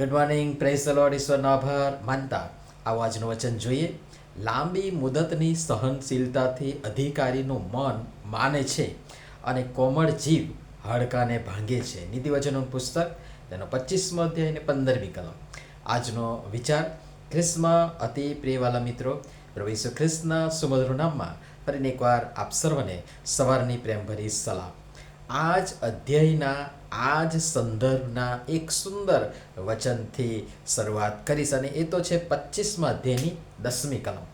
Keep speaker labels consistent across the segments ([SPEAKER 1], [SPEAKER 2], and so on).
[SPEAKER 1] Good morning praise Lord ઈશ્વરનો આભાર માનતા આવો આજનું વચન જોઈએ. લાંબી મુદતની સહનશીલતાથી અધિકારીનું મન માને છે અને કોમળ જીવ હાડકાને ભાંગે છે. નીતિવચનનું પુસ્તક, તેનો પચીસમો અધ્યાય અને પંદરમી કલમ. આજનો વિચાર ખ્રિસ્તમાં અતિ પ્રિયવાલા મિત્રો, પ્રભુ ઈસુ ખ્રિસ્તના સુમધુર નામમાં ફરીને એકવાર આપ સર્વને સવારની પ્રેમભરી સલામ. આ જ અધ્યાયના આ જ સંદર્ભના એક સુંદર વચનથી શરૂઆત કરીશ અને એ તો છે પચીસમાં અધ્યાયની દસમી કલમ.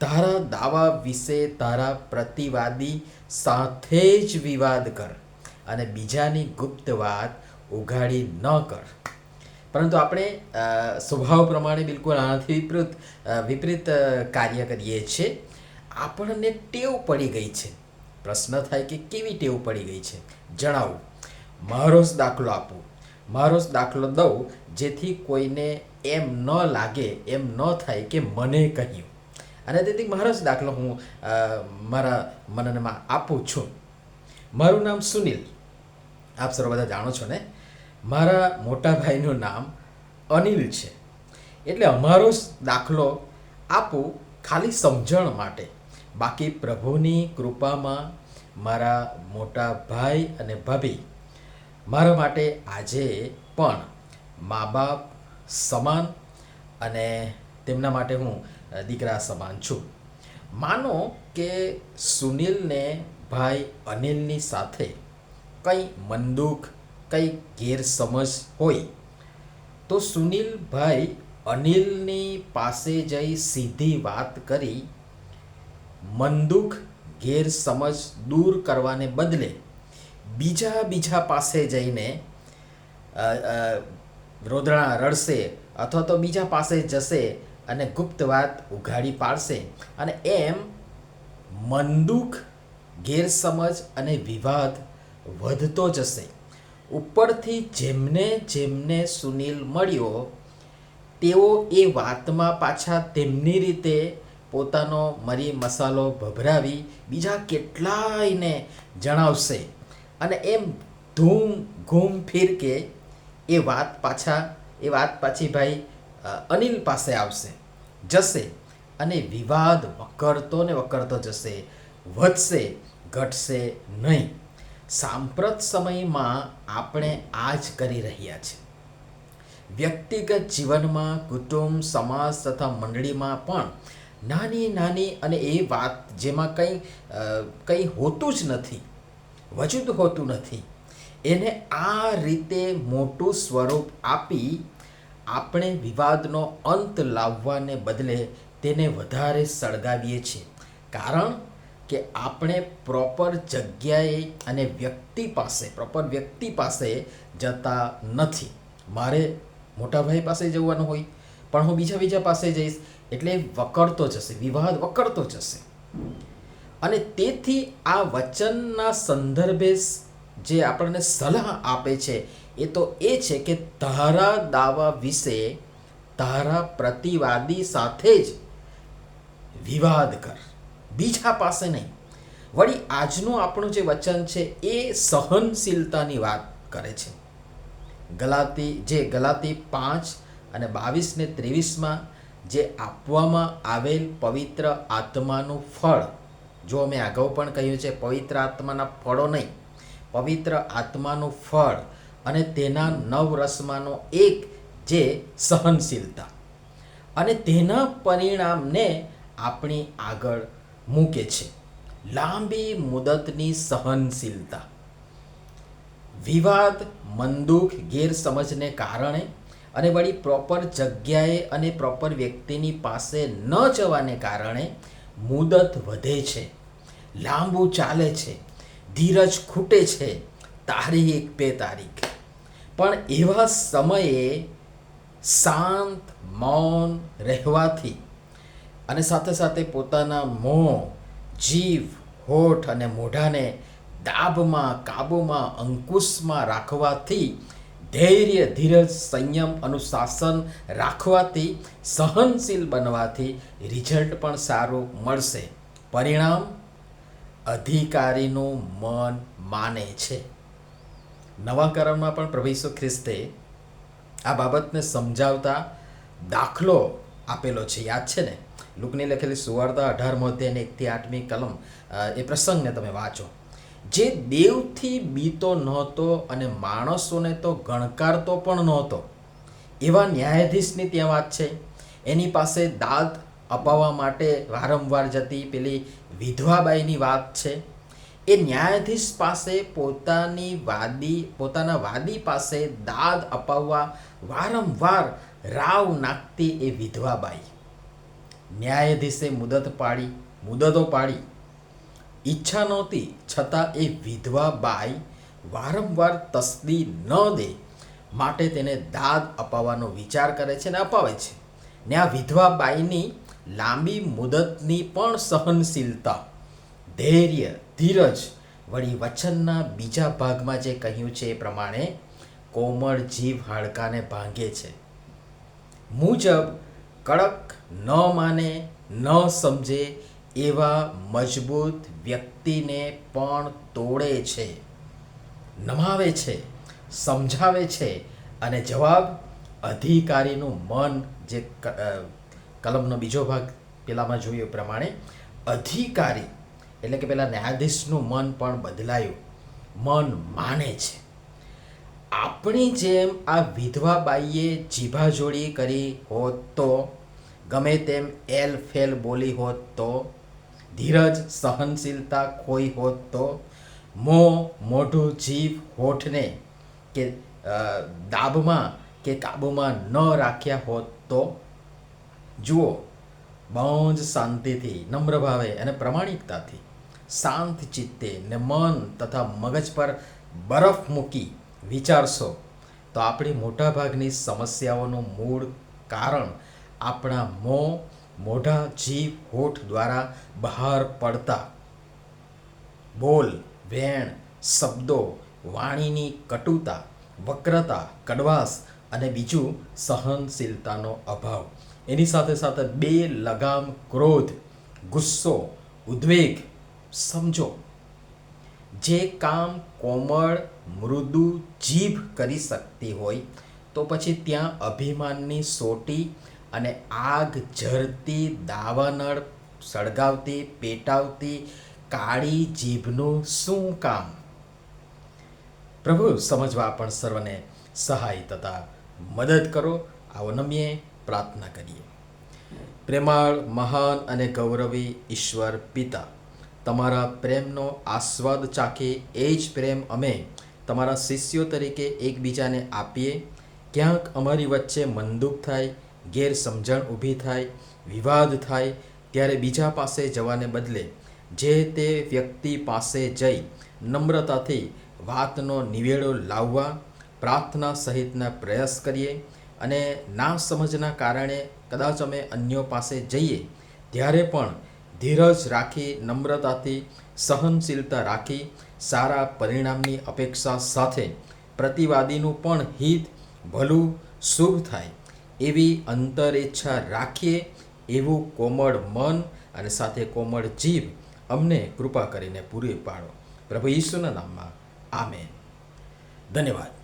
[SPEAKER 1] તારા દાવા વિશે તારા પ્રતિવાદી સાથે જ વિવાદ કર અને બીજાની ગુપ્ત વાત ઉઘાડી ન કર. પરંતુ આપણે સ્વભાવ પ્રમાણે બિલકુલ આનાથી વિપરીત વિપરીત કાર્ય કરીએ છીએ. આપણને ટેવ પડી ગઈ છે. પ્રશ્ન થાય કે કેવી ટેવ પડી ગઈ છે? જણાવું. મારો જ દાખલો આપું. મારો જ દાખલો દઉં, જેથી કોઈને એમ ન લાગે, એમ ન થાય કે મને કહ્યું. અને તેથી મારો જ દાખલો હું મારા મનનમાં આપું છું. મારું નામ સુનિલ. આપ સર્વ બધા જાણો છો ને? મારા મોટા ભાઈનું નામ અનિલ છે. એટલે અમારો જ દાખલો આપું ખાલી સમજણ માટે. બાકી પ્રભુની કૃપામાં મારા મોટા ભાઈ અને ભાભી મારા માટે આજે પણ મા બાપ સમાન અને તેમના માટે હું દીકરા સમાન છું. માનો કે સુનિલને ભાઈ અનિલની સાથે કંઈ મનદુખ, કંઈ ગેરસમજ હોય, તો સુનિલભાઈ અનિલની પાસે જઈ સીધી વાત કરી, મનદુખ, ગેરસમજ દૂર કરવાને બદલે બીજા બીજા પાસે જઈને રોદણા રડશે અથવા તો બીજા પાસે જશે અને ગુપ્ત વાત ઉઘાડી પાડશે. અને એમ મનદુખ ગેરસમજ અને વિવાદ વધતો જશે. ઉપરથી જેમને જેમને સુનિલ મળ્યો, તેઓ એ વાતમાં પાછા તેમની રીતે પોતાનો મરી મસાલો ભભરાવી બીજા કેટલાયને જણાવશે. અને એમ ધૂમ ઘૂમ ફિરકે એ વાત પાછા, એ વાત પાછી ભાઈ અનિલ પાસે આવશે. જશે અને વિવાદ વકરતો ને વકરતો જશે. વધશે, ઘટશે નહીં. સાંપ્રત સમયમાં આપણે આ જ કરી રહ્યા છીએ વ્યક્તિગત જીવનમાં, કુટુંબ, સમાજ તથા મંડળીમાં પણ નાની નાની અને એ વાત જેમાં કંઈ કંઈ હોતું જ નથી. વજૂદ હોતું નથી. એને આ રીતે મોટું સ્વરૂપ આપી આપણે વિવાદનો અંત લાવવાને બદલે તેને વધારે સળગાવીએ છીએ. કારણ કે આપણે પ્રોપર જગ્યાએ અને વ્યક્તિ પાસે, પ્રોપર વ્યક્તિ પાસે જતા નથી. મારે મોટાભાઈ પાસે જવાનું હોય, પણ હું બીજા બીજા પાસે જઈશ, એટલે વકરતો જશે, વિવાદ વકરતો જશે. અને તેથી આ વચનના સંદર્ભે જે આપણને સલાહ આપે છે, એ તો એ છે કે તારા દાવા વિશે તારા પ્રતિવાદી સાથે જ વિવાદ કર. બીજા પાસે નહીં. વળી આજનું આપણું જે વચન છે, એ સહનશીલતાની વાત કરે છે. ગલાતી, જે ગલાતી પાંચ અને બાવીસ ને ત્રેવીસમાં જે આપવામાં આવેલ પવિત્ર આત્માનું ફળ જો અમે અગાઉ પણ કહ્યું છે, પવિત્ર આત્માના ફળો નહીં, પવિત્ર આત્માનું ફળ અને તેના નવ રસમાંનો એક જે સહનશીલતા અને તેના પરિણામને આપણી આગળ મૂકે છે. લાંબી મુદતની સહનશીલતા. વિવાદ, મંદુખ, ગેરસમજને કારણે અને વળી પ્રોપર જગ્યાએ અને પ્રોપર વ્યક્તિની પાસે ન જવાને કારણે મુદત વધે છે, લાંબુ ચાલે છે, ધીરજ ખૂટે છે તારીખ બે તારીખ. પણ એવા સમયે શાંત, મૌન રહેવાથી અને સાથે સાથે પોતાના મોં, જીભ, હોઠ અને મોઢાને દાબમાં, કાબૂમાં, અંકુશમાં રાખવાથી ધૈર્ય, ધીરજ, સંયમ, અનુશાસન રાખવાથી સહનશીલ બનવાથી રિઝલ્ટ પણ સારું મળશે. પરિણામ, અધિકારીનું મન માને છે. નવા કરમમાં પણ પ્રભુ ખ્રિસ્તે આ બાબતને સમજાવતા દાખલો આપેલો છે. યાદ છે ને? લુકની લખેલી સુવાર્તા અઢાર મોતે અને એકથી આઠમી કલમ એ પ્રસંગને તમે વાંચો. જે દેવથી બીતો નહોતો અને માણસોને તો ગણકારતો પણ નહોતો. એવા ન્યાયાધીશની ત્યાં વાત છે. એની પાસે દાદ અપાવવા માટે વારંવાર જતી પેલી વિધવાબાઈની વાત છે. એ ન્યાયાધીશ પાસે પોતાની વાદી, પોતાના વાદી પાસે દાદ અપાવવા વારંવાર રાવ નાખતી એ વિધવાબાઈ. ન્યાયાધીશે મુદત પાડી, મુદતો પાડી. ઈચ્છા નહોતી, છતાં એ વિધવા બાઈ વારંવાર તસ્દી ન દે માટે તેને દાદ અપાવવાનો વિચાર કરે છે ને અપાવે છે. ને આ વિધવા બાઈની લાંબી મુદતની પણ સહનશીલતા, ધૈર્ય, ધીરજ વળી વચનના બીજા ભાગમાં જે કહ્યું છે એ પ્રમાણે કોમળ જીવ હાડકાને ભાંગે છે. મુજબ કડક ન માને, ન સમજે એવા મજબૂત વ્યક્તિને પણ તોડે છે, નમાવે છે, સમજાવે છે અને જવાબ અધિકારીનું મન જે કલમનો બીજો ભાગ પેલામાં જોયો પ્રમાણે અધિકારી એટલે કે પેલા ન્યાયાધીશનું મન પણ બદલાયું, મન માને છે. આપણી જેમ આ વિધવા બાઈએ જીભાજોડી કરી હોત તો, ગમે તેમ એલ ફેલ બોલી હોત તો ધીરજ, સહનશીલતા ખોઈ હોત તો મોં મોઢું જીભ હોઠને કે દાબમાં કે કાબૂમાં ન રાખ્યા હોત તો? જુઓ બહુ જ શાંતિથી નમ્ર ભાવે અને પ્રમાણિકતાથી, શાંત ચિત્તે ને મન તથા મગજ પર બરફ મૂકી વિચારશો, તો આપણી મોટાભાગની સમસ્યાઓનું મૂળ કારણ આપણા મોં મોઢા જીભ હોઠ દ્વારા બહાર પડતા. બોલ, વેણ, શબ્દો, વાણીની કટુતા, વક્રતા, કડવાશ અને બીજું સહનશીલતાનો અભાવ. એની સાથે સાથે બે લગામ ક્રોધ, ગુસ્સો, ઉદ્વેગ, સમજો. જે કામ કોમળ, મૃદુ, જીભ કરી શકતી હોય, તો પછી ત્યાં અભિમાનની સોટી અને આગ ઝરતી દાવાનળ સળગાવતી, પેટાવતી, કાળી જીભનું શું કામ? પ્રભુ, સમજવા પણ સર્વને સહાય તથા મદદ કરો. આવો નમીએ પ્રાર્થના કરીએ. પ્રેમાળ, મહાન અને ગૌરવી ઈશ્વર પિતા, તમારા પ્રેમનો આસ્વાદ ચાખી એ જ પ્રેમ અમે તમારા શિષ્યો તરીકે એકબીજાને આપીએ. ક્યાંક અમારી વચ્ચે મનદુખ થાય ગેરસમજણ ઊભી થાય, વિવાદ થાય, ત્યારે બીજા પાસે જવાને બદલે જે તે વ્યક્તિ પાસે જઈ નમ્રતાથી વાતનો નિવેડો લાવવા, પ્રાર્થના સહિતના પ્રયાસ કરીએ અને ના સમજના કારણે કદાચ અમે અન્યો પાસે જઈએ, ત્યારે પણ ધીરજ રાખી, નમ્રતાથી સહનશીલતા રાખી, સારા પરિણામની અપેક્ષા સાથે પ્રતિવાદીનું પણ હિત ભલું, શુભ થાય. એવી અંતરેચ્છા રાખીએ એવું કોમળ મન અને સાથે કોમળ જીવ અમને કૃપા કરીને પૂરી પાડો. પ્રભુ ઈસુના નામમાં. આમેન. ધન્યવાદ.